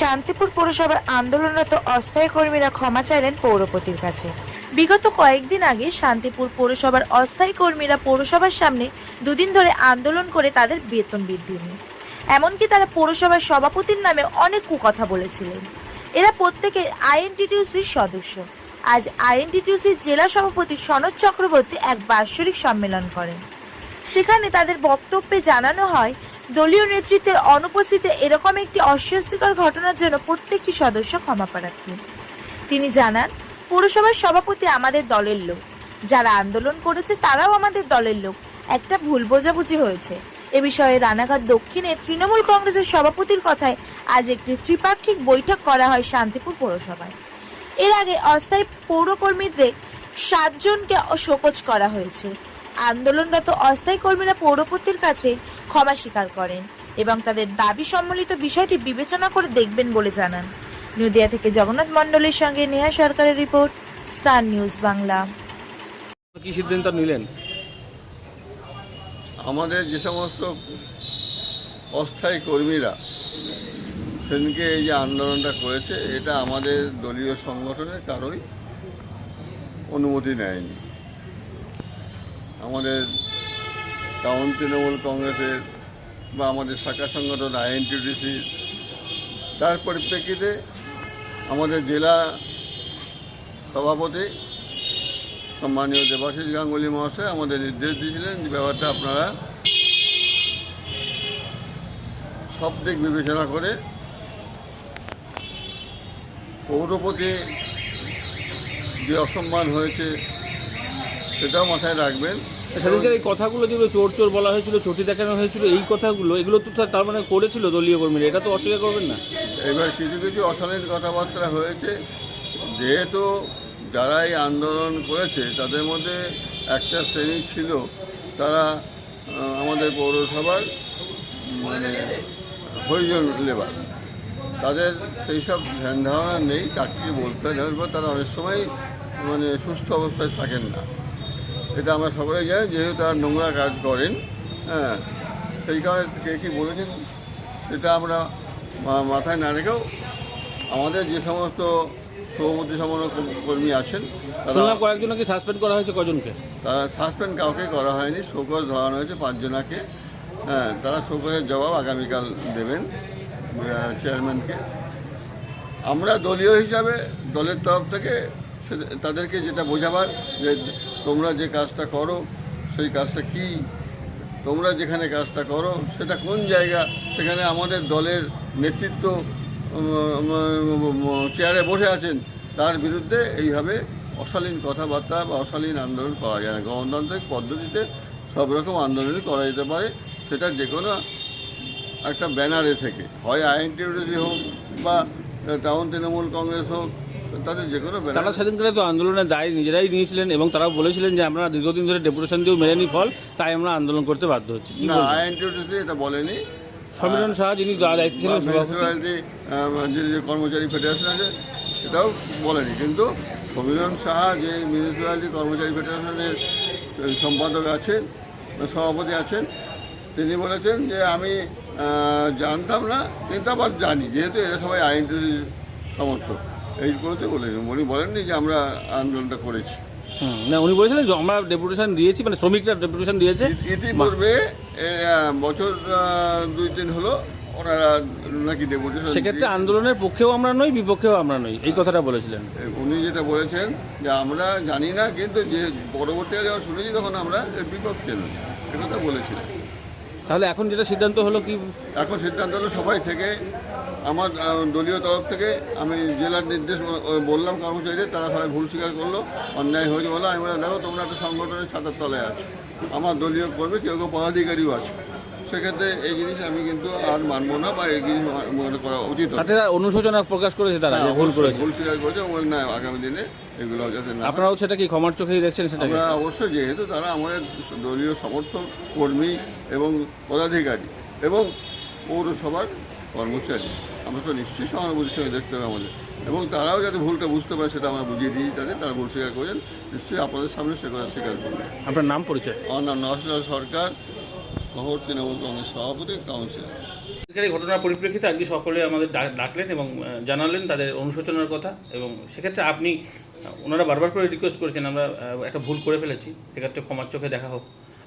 শান্তিপুর পৌরসভার আন্দোলনরত অস্থায়ী কর্মীরা ক্ষমা চাইলেন পৌরপতির কাছে। বিগত কয়েকদিন আগে শান্তিপুর পৌরসভার অস্থায়ী কর্মীরা পৌরসভার সামনে দুদিন ধরে আন্দোলন করে তাদের বেতন বৃদ্ধি নিয়ে। এমনকি তারা পৌরসভার সভাপতির নামে অনেক কুকথা বলেছিলেন। এরা প্রত্যেকে আইএনটিটিউসির সদস্য। আজ আইএনটিটিউসির জেলা সভাপতি সনদ চক্রবর্তী এক বাৎসরিক সম্মেলন করেন। সেখানে তাদের বক্তব্যে জানানো হয় দলীয় নেতৃত্বের অনুপস্থিতিতে এরকম একটি অস্বস্তিকর ঘটনার জন্য প্রত্যেকটি সদস্য ক্ষমা প্রার্থী। তিনি জানান, পৌরসভার সভাপতি আমাদের দলের লোক। যারা আন্দোলন করেছে, তারাও আমাদের দলের লোক। একটা ভুল বোঝাবুঝি হয়েছে। এ বিষয়ে রানাঘাট দক্ষিণের তৃণমূল কংগ্রেসের সভাপতির কথায় আজ একটি ত্রিপাক্ষিক বৈঠক করা হয় শান্তিপুর পৌরসভায়। এর আগে অস্থায়ী পৌরকর্মীদের সাতজনকে শোকজ করা হয়েছে। আন্দোলনরত অস্থায়ী কর্মীরা পৌরপতির কাছে ক্ষমা স্বীকার করেন এবং তাদের দাবি সম্বলিত বিষয়টি বিবেচনা করে দেখবেন বলে জানান। নদিয়া থেকে জগন্নাথ মণ্ডলের সঙ্গে নেহা সরকারের রিপোর্ট স্টার নিউজ বাংলা। কি সিদ্ধান্ত নিলেন? আমাদের যে সমস্ত অস্থায়ী কর্মীরা সেদিনকে এই যে আন্দোলনটা করেছে এটা আমাদের দলীয় সংগঠনের কারোই অনুমতি নেয়নি। আমাদের টাউন তৃণমূল কংগ্রেসের বা আমাদের শাখা সংগঠন আইএনটিডিসি তার পরিপ্রেক্ষিতে আমাদের জেলা সভাপতি সম্মানীয় দেবাশিস গাঙ্গুলি মহাশয় আমাদের নির্দেশ দিয়েছিলেন ব্যাপারটা আপনারা সব দিক বিবেচনা করে পৌরপতি যে অসম্মান হয়েছে সেটাও মাথায় রাখবেন। সেদিনকার এই কথাগুলো যেগুলো চোর চোর বলা হয়েছিল চটি দেখানো হয়েছিল এই কথাগুলো এগুলো তো তার- মানে করেছিল দলীয় কর্মীরা এটা তো অস্বীকার করবেন না। এবার কিছু কিছু অশালীন কথাবার্তা হয়েছে। যেহেতু যারা এই আন্দোলন করেছে তাদের মধ্যে একটা শ্রেণি ছিল তারা আমাদের পৌরসভার মানে হরিজন লেবার। তাদের সেই সব ধ্যান ধারণা নেই কাকে বলতে হয় তারা অনেক সময় মানে সুস্থ অবস্থায় থাকেন না। এটা আমরা সকলে জানি যেহেতু তারা নোংরা কাজ করেন হ্যাঁ সেই কারণে কে কী বলেছেন সেটা আমরা মাথায় না রেখেও আমাদের যে সমস্ত সভাপতি সমান কর্মী আছেন তারা কয়েকজনকে সাসপেন্ড করা হয়েছে কজনকে তারা সাসপেন্ড কাউকে করা হয়নি শোকজ ধরানো হয়েছে পাঁচজনাকে হ্যাঁ তারা শোকজের জবাব আগামীকাল দেবেন চেয়ারম্যানকে আমরা দলীয় হিসাবে দলের তরফ থেকে তাদেরকে যেটা বোঝাবার যে তোমরা যে কাজটা করো, সেই কাজটা কি? তোমরা যেখানে কাজটা করো, সেটা কোন জায়গা? সেখানে আমাদের দলের নেতৃত্ব চেয়ারে বসে আছেন। তার বিরুদ্ধে এইভাবে অশালীন কথাবার্তা বা অশালীন আন্দোলন করা যায় না। গণতান্ত্রিক পদ্ধতিতে সব রকম আন্দোলনই করা যেতে পারে। সেটা যে কোনো একটা ব্যানারে থেকে। হয় আইএনটিউসি হোক বা টাউন তৃণমূল কংগ্রেস হোক তাদের যে কোনো তারা সেদিনকার তো আন্দোলনের দায় নিজেরাই নিয়েছিলেন এবং তারা বলেছিলেন যে আমরা দীর্ঘদিন ধরে ডেপুটেশন দিয়েও মেলেনি ফল তাই আমরা আন্দোলন করতে বাধ্য হচ্ছি। না বলবেন? এটা বলেনি। সমীরণ শাহ যিনি দায়িত্ব ছিলেন যে যে কর্মচারী ফেডারেশন আছে সেটাও বলেনি। কিন্তু সমীরণ সাহা যে মিউনিসিপ্যালিটি কর্মচারী ফেডারেশনের সম্পাদক আছেন সভাপতি আছেন তিনি বলেছেন যে আমি জানতাম না কিন্তু আবার জানি যেহেতু এরা সবাই আইন সমর্থক। এই করতে বলেছেন উনি বলেননি যে আমরা আন্দোলনটা করেছি। না উনি বলেছিলেন যে আমরা ডেপুটেশন দিয়েছি মানে শ্রমিকরা ডেপুটেশন দিয়েছে। ইতিপূর্বে বছর দুই তিন হলো ওনারা নাকি ডেপুটেশন সেক্ষেত্রে আন্দোলনের পক্ষেও আমরা নই বিপক্ষেও আমরা নই এই কথাটা বলেছিলেন। উনি যেটা বলেছেন যে আমরা জানি না কিন্তু যে পরবর্তীকালে যখন শুনেছি তখন আমরা বিপক্ষে নই একথা বলেছিলেন। তাহলে এখন যেটা সিদ্ধান্ত হলো কি? এখন সিদ্ধান্ত হলো সবাই থেকে, আমার দলীয় তরফ থেকে আমি জেলার নির্দেশ বললাম কর্মচারীদের, তারা সবাই ভুল স্বীকার করল, অন্যায় হয়েছে বলো আমি বলে দেখো তোমরা একটা সংগঠনের ছাতার তলায় আছো, আমার দলীয় কর্মী, কেউ কেউ পদাধিকারীও আছে। সেক্ষেত্রে এই জিনিস আমি কিন্তু আর মানবো না বা এই জিনিস মনে করা উচিত তাতে অনুশোচনা প্রকাশ করেছে তারা হ্যাঁ, ভুল করেছে। ভুল স্বীকার করেছে এবং না আগামী দিনে এগুলো যাতে না আপনারাও সেটা কি ক্ষমার চোখেই দেখছেন সেটাকে আমরা অবশ্যই যেহেতু তারা আমাদের দলীয় সমর্থক কর্মী এবং পদাধিকারী এবং পৌরসভার কর্মচারী। আমরা তো নিশ্চয়ই সহানুভূতির সঙ্গে দেখতে হবে আমাদের। এবং তারাও যাতে ভুলটা বুঝতে পারে সেটা আমরা বুঝিয়ে দিই তাদের তারা ভুল স্বীকার করেছেন। নিশ্চয়ই আপনাদের সামনে সে কথা স্বীকার করবেন আপনার নাম পরিচয়? আমার নাম নওয়াজ সরকার। শহর তৃণমূল কংগ্রেস সভাপতি কাউন্সিলর। আজকের ঘটনার পরিপ্রেক্ষিতে আজকে সকলে আমাদের ডাকলেন এবং জানালেন তাদের অনুশোচনার কথা এবং সেক্ষেত্রে আপনি ওনারা বারবার করে রিকোয়েস্ট করেছেন আমরা একটা ভুল করে ফেলেছি সেক্ষেত্রে ক্ষমার চোখে দেখা হোক।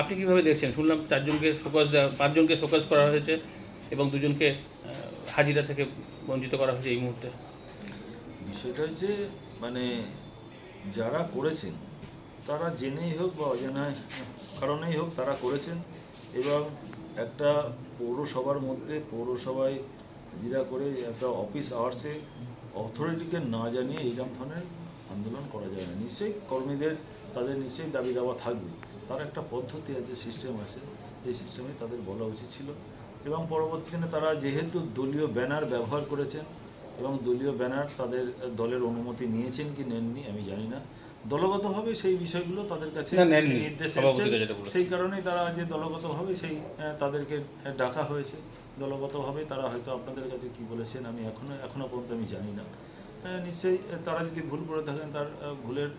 আপনি কীভাবে দেখছেন? শুনলাম চারজনকে শোকজ দেওয়া পাঁচজনকে শোকজ করা হয়েছে এবং দুজনকে হাজিরা থেকে বঞ্চিত করা হয়েছে এই মুহূর্তে। বিষয়টা হচ্ছে মানে যারা করেছেন তারা জেনেই হোক বা অজানায় কারণেই হোক তারা করেছেন। এবং একটা পৌরসভার মধ্যে পৌরসভায় জিরা করে একটা অফিস আওয়ার্সে অথরিটিকে না জানিয়ে এইরকম ধরনের আন্দোলন করা যায় না। নিশ্চয়ই কর্মীদের তাদের নিশ্চয়ই দাবি দাওয়া থাকবে। তার একটা পদ্ধতি আছে সিস্টেম আছে। এই সিস্টেমে তাদের বলা উচিত ছিল। এবং পরবর্তী দিনে তারা যেহেতু দলীয় ব্যানার ব্যবহার করেছেন এবং দলীয় ব্যানার তাদের দলের অনুমতি নিয়েছেন কি নেননি আমি জানি না। দলগতভাবে সেই বিষয়গুলো তাদের কাছে নির্দেশ। সেই কারণেই তারা যে দলগতভাবে সেই তাদেরকে ডাকা হয়েছে। দলগতভাবে তারা হয়তো আপনাদের কাছে কি বলেছেন আমি এখনও এখনও পর্যন্ত আমি জানি না। নিশ্চয়ই তারা যদি ভুল করে থাকেন তার ভুলের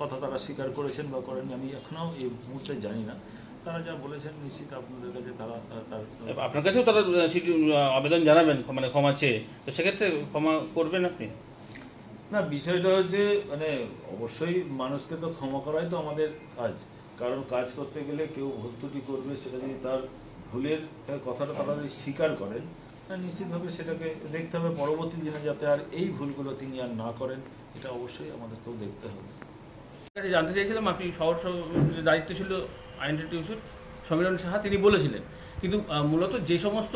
কথা তারা স্বীকার করেছেন বা করেননি আমি এখনও এই মুহূর্তে জানি না। তারা যা বলেছেন নিশ্চিত আপনাদের কাছে তারা তার আপনার কাছেও তারা আবেদন জানাবেন মানে ক্ষমা চেয়ে। তো সেক্ষেত্রে ক্ষমা করবেন আপনি? না, বিষয়টা হচ্ছে মানে অবশ্যই মানুষকে তো ক্ষমা করাই তো আমাদের কাজ। কারণ কাজ করতে গেলে কেউ ভুল ত্রুটি করবে, সেটা যদি তার ভুলের কথাটা তারা যদি স্বীকার করেন নিশ্চিতভাবে সেটাকে দেখতে হবে। পরবর্তী দিনে যাতে আর এই ভুলগুলো তিনি আর না করেন, এটা অবশ্যই আমাদেরকেও দেখতে হবে। জানতে চাইছিলাম আপনি শহর দায়িত্ব ছিল আইনটি টিউসির, সমীরণ সাহা, তিনি বলেছিলেন। কিন্তু মূলত যে সমস্ত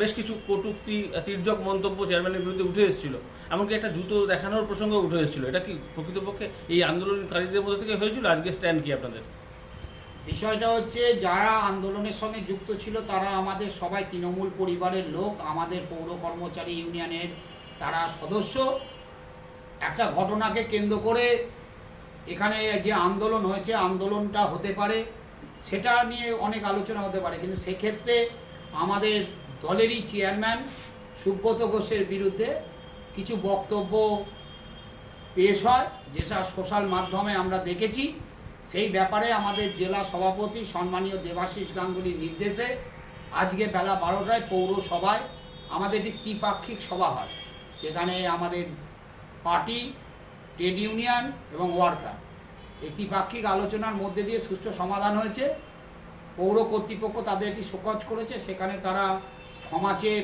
বেশ কিছু কটূক্তি, তির্যক মন্তব্য চেয়ারম্যানের বিরুদ্ধে উঠে এসেছিল এমনকি একটা জুতো দেখানোর প্রসঙ্গ উঠে এসেছিল। এটা কি প্রকৃতপক্ষে এই আন্দোলনকারীদের মধ্যে থেকে হয়েছিল? আজকে স্ট্যান্ড কি আপনাদের? বিষয়টা হচ্ছে, যারা আন্দোলনের সঙ্গে যুক্ত ছিল, তারা আমাদের সবাই তৃণমূল পরিবারের লোক, আমাদের পৌর কর্মচারী ইউনিয়নের তারা সদস্য। একটা ঘটনাকে কেন্দ্র করে এখানে যে আন্দোলন হয়েছে, আন্দোলনটা হতে পারে, সেটা নিয়ে অনেক আলোচনা হতে পারে। কিন্তু সেক্ষেত্রে আমাদের দলেরই চেয়ারম্যান সুব্রত ঘোষের বিরুদ্ধে কিছু বক্তব্য পেশ হয়, যেসব সোশ্যাল মাধ্যমে আমরা দেখেছি, সেই ব্যাপারে আমাদের জেলা সভাপতি সম্মানীয় দেবাশিস গাঙ্গুলির নির্দেশে আজকে বেলা বারোটায় পৌরসভায় আমাদের একটি ত্রিপাক্ষিক সভা হয়, সেখানে আমাদের পার্টি, ট্রেড ইউনিয়ন এবং ওয়ার্কার। এই ত্রিপাক্ষিক আলোচনার মধ্যে দিয়ে সুষ্ঠু সমাধান হয়েছে। পৌর কর্তৃপক্ষ তাদের একটি শোকজ করেছে, সেখানে তারা ক্ষমা চেয়ে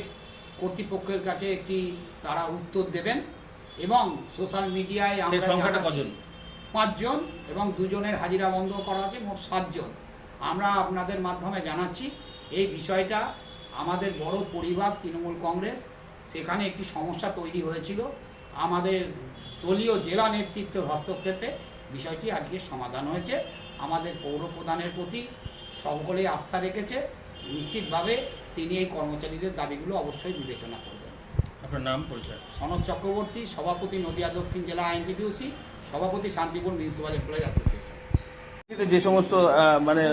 কর্তৃপক্ষের কাছে একটি তারা উত্তর দেবেন এবং সোশ্যাল মিডিয়ায় আমরা পাঁচজন এবং দুজনের হাজিরা বন্ধ করা আছে মোট সাতজন। আমরা আপনাদের মাধ্যমে জানাচ্ছি এই বিষয়টা আমাদের বড় পরিবার তৃণমূল কংগ্রেস সেখানে একটি সমস্যা তৈরি হয়েছিল। আমাদের দলীয় জেলা নেতৃত্বের হস্তক্ষেপে বিষয়টি আজকে সমাধান হয়েছে। আমাদের পৌর প্রধানের প্রতি সকলেই আস্থা রেখেছে। নিশ্চিতভাবে তিনি এই কর্মচারীদের দাবিগুলো অবশ্যই বিবেচনা করবেন। আপনার নাম পরিচয়? সনদ চক্রবর্তী সভাপতি নদিয়া দক্ষিণ জেলা আইনটিডিউসি সভাপতি শান্তিপুর মিউনিসিপ্যাল এমপ্লয়িজ অ্যাসোসিয়েশন যে সমস্ত মানে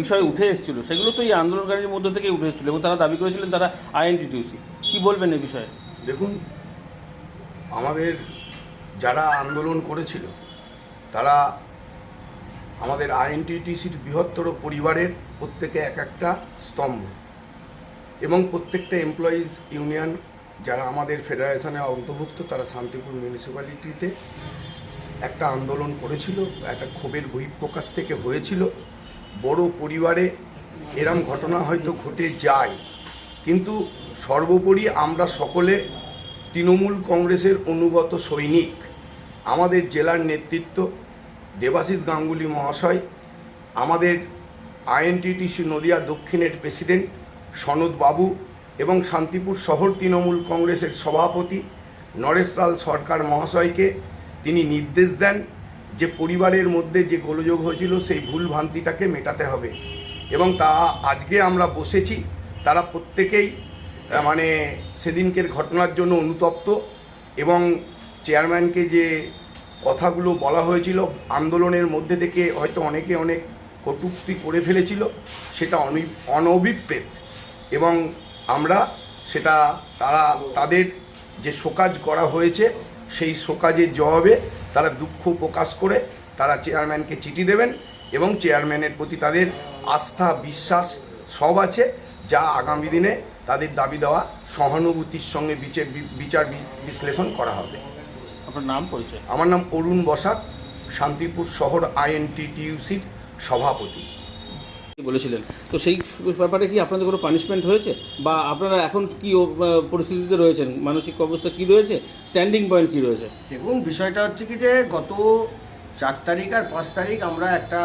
বিষয় উঠে এসেছিল সেগুলো তো এই আন্দোলনকারীর মধ্যে থেকে উঠে এসেছিল এবং তারা দাবি করেছিলেন তারা আইএনটিটিউসি কি বলবেন এই বিষয়ে? দেখুন আমাদের যারা আন্দোলন করেছিল তারা আমাদের আইএনটিটিসির বৃহত্তর পরিবারের প্রত্যেকে এক একটা স্তম্ভ। এবং প্রত্যেকটা এমপ্লয়িজ ইউনিয়ন যারা আমাদের ফেডারেশনে অন্তর্ভুক্ত, তারা শান্তিপুর মিউনিসিপ্যালিটিতে একটা আন্দোলন করেছিল, একটা ক্ষোভের বহিঃপ্রকাশ থেকে হয়েছিল। বড় পরিবারে এরম ঘটনা হয়তো ঘটে যায়, কিন্তু সর্বোপরি আমরা সকলে তৃণমূল কংগ্রেসের অনুগত সৈনিক। আমাদের জেলার নেতৃত্ব দেবাশিস গাঙ্গুলি মহাশয়, আমাদের আইএনটিটিসি নদিয়া দক্ষিণের প্রেসিডেন্ট সনদ বাবু এবং শান্তিপুর শহর তৃণমূল কংগ্রেসের সভাপতি নরেশ লাল সরকার মহাশয়কে তিনি নির্দেশ দেন যে পরিবারের মধ্যে যে গোলযোগ হয়েছিল সেই ভুল ভ্রান্তিটাকে মেটাতে হবে। এবং তা আজকে আমরা বসেছি, তারা প্রত্যেকেই মানে সেদিনকের ঘটনার জন্য অনুতপ্ত এবং চেয়ারম্যানকে যে কথাগুলো বলা হয়েছিল আন্দোলনের মধ্যে থেকে হয়তো অনেকে অনেক কটুক্তি করে ফেলেছিল, সেটা অনি- অনভিপ্রেত। এবং আমরা সেটা তারা তাদের যে শোকাজ করা হয়েছে সেই শোকাজের জবাবে তারা দুঃখ প্রকাশ করে তারা চেয়ারম্যানকে চিঠি দেবেন এবং চেয়ারম্যানের প্রতি তাদের আস্থা বিশ্বাস সব আছে যা আগামী দিনে তাদের দাবি দেওয়া সহানুভূতির সঙ্গে বিচার বিচার বিশ্লেষণ করা হবে। আপনার নাম পরিচয়? আমার নাম অরুণ বসাক শান্তিপুর শহর আইএনটিটিউসির সভাপতি। বলেছিলেন? তো সেই ব্যাপারে কি আপনাদের কোনো পানিশমেন্ট হয়েছে? বা আপনারা এখন কি পরিস্থিতিতে রয়েছেন? মানসিক অবস্থা কি রয়েছে? স্ট্যান্ডিং পয়েন্ট কি রয়েছে? দেখুন, বিষয়টা হচ্ছে কি যে গত চার তারিখ আর পাঁচ তারিখ আমরা একটা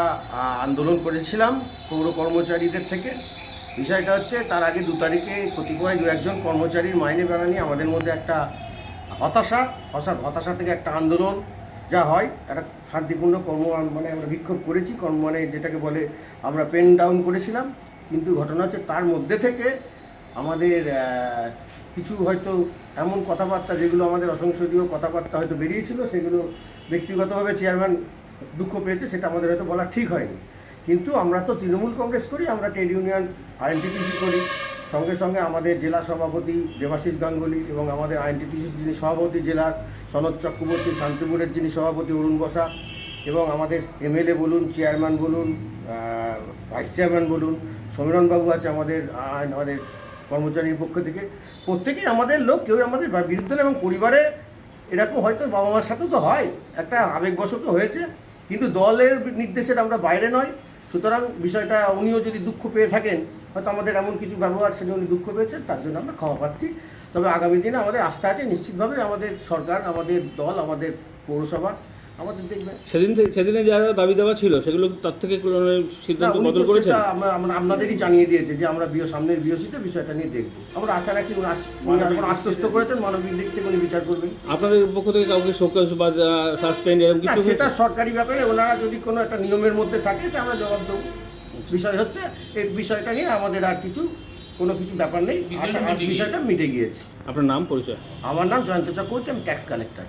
আন্দোলন করেছিলাম পৌর কর্মচারীদের থেকে। বিষয়টা হচ্ছে তার আগে দু তারিখে কতিপয় দু একজন কর্মচারীর মাইনে বেড়া নিয়ে আমাদের মধ্যে একটা হতাশা হতাশা থেকে একটা আন্দোলন। যা হয়, একটা শান্তিপূর্ণ কর্ম মানে আমরা বিক্ষোভ করেছি কর্ম মানে যেটাকে বলে আমরা পেন ডাউন করেছিলাম। কিন্তু ঘটনা হচ্ছে তার মধ্যে থেকে আমাদের কিছু হয়তো এমন কথাবার্তা যেগুলো আমাদের অসংসদীয় কথাবার্তা হয়তো বেরিয়েছিল, সেগুলো ব্যক্তিগতভাবে চেয়ারম্যান দুঃখ পেয়েছে, সেটা আমাদের হয়তো বলা ঠিক হয়নি। কিন্তু আমরা তো তৃণমূল কংগ্রেস করি, আমরা ট্রেড ইউনিয়ন আইএনটিটিসি করি। সঙ্গে সঙ্গে আমাদের জেলা সভাপতি দেবাশিস গাঙ্গুলি এবং আমাদের আইএনটিটিসি যিনি সভাপতি জেলার সনদ চক্রবর্তী, শান্তিপুরের যিনি সভাপতি অরুণ বসা এবং আমাদের এমএলএ বলুন, চেয়ারম্যান বলুন ভাইস চেয়ারম্যান বলুন, সমীরণবাবু আছে আমাদের আমাদের কর্মচারীর পক্ষ থেকে। প্রত্যেকেই আমাদের লোক কেউ আমাদের বিরুদ্ধে এবং পরিবারে এরকম হয়তো বাবা মার সাথেও তো হয়, একটা আবেগবশত হয়েছে। কিন্তু দলের নির্দেশের আমরা বাইরে নয়। সুতরাং বিষয়টা উনিও যদি দুঃখ পেয়ে থাকেন, হয়তো আমাদের এমন কিছু ব্যবহার সেটা উনি দুঃখ পেয়েছেন, তার জন্য আমরা ক্ষমা পাচ্ছি তবে আগামী দিনে আমাদের আস্থা আছে নিশ্চিতভাবে আমাদের সরকার আমাদের দল আমাদের পৌরসভা আমাদের দেখবে। সেদিন সেদিনে যারা দাবি দেওয়া ছিল সেগুলো তার থেকে সিদ্ধান্ত বদল আমরা আপনাদেরই জানিয়ে দিয়েছে যে আমরা সামনের বিওসিতে বিষয়টা নিয়ে দেখব। আমরা আশা রাখি আশ্বস্ত করেছেন মানবিক দিক থেকে উনি বিচার করবেন। আপনাদের পক্ষ থেকে কাউকে শোকজ বা সাসপেন্ড এরকম কিছু সেটা সরকারি ব্যাপারে ওনারা যদি কোনো একটা নিয়মের মধ্যে থাকে তা আমরা জবাব দেবো। বিষয় হচ্ছে এই বিষয়টা নিয়ে আমাদের আর কিছু কোনো কিছু ব্যাপার নেই বিষয়টা মিটে গিয়েছে। আপনার নাম পরিচয়? আমার নাম জয়ন্ত চক্রবর্তী আমি ট্যাক্স কালেক্টর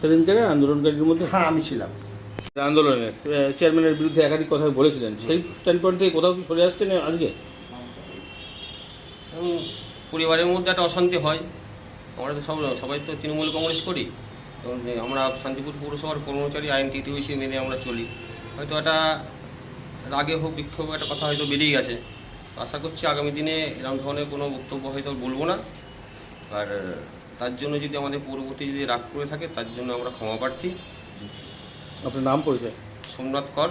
সেদিনকার আন্দোলনকারীর মধ্যে? হ্যাঁ আমি ছিলাম। আন্দোলনের চেয়ারম্যানের বিরুদ্ধে একাধিক কথা বলেছিলেন। সেই স্ট্যান্ড পয়েন্ট থেকে কোথাও কি সরে আসছেন আজকে? এবং পরিবারের মধ্যে একটা অশান্তি হয়। আমরা তো সব সবাই তো তৃণমূল কংগ্রেস করি। এবং আমরা শান্তিপুর পৌরসভার কর্মচারী আইন টিটিউসি মেনে আমরা চলি। হয়তো একটা রাগে হোক বিক্ষোভ একটা কথা হয়তো বেরিয়ে গেছে। আশা করছি আগামী দিনে এরকম ধরনের কোনো বক্তব্য হয়তো বলব না। আর তার জন্য যদি আমাদের পূর্ববর্তী যদি রাগ করে থাকে তার জন্য আমরা ক্ষমা প্রার্থী। আপনার নাম পরিচয়? সোমনাথ কর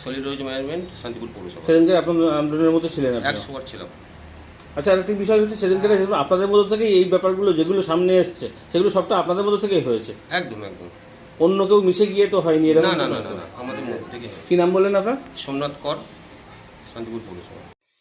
সলিড ওয়েজ ম্যানেজমেন্ট শান্তিপুর পৌরসভা। সেদিনকার আপনার আন্দোলনের মধ্যে ছিলেন একশো বার ছিলাম। আচ্ছা আরেকটি বিষয় হচ্ছে সেদিন থেকে আপনাদের মধ্যে থেকেই এই ব্যাপারগুলো যেগুলো সামনে এসছে সেগুলো সবটা আপনাদের মধ্যে থেকেই হয়েছে? একদম একদম। অন্য কেউ মিশে গিয়ে তো হয়নি এরকম না না না না আমাদের মধ্যে থেকে। কি নাম বললেন আপনার? সোমনাথ কর শান্তিপুর পৌরসভা।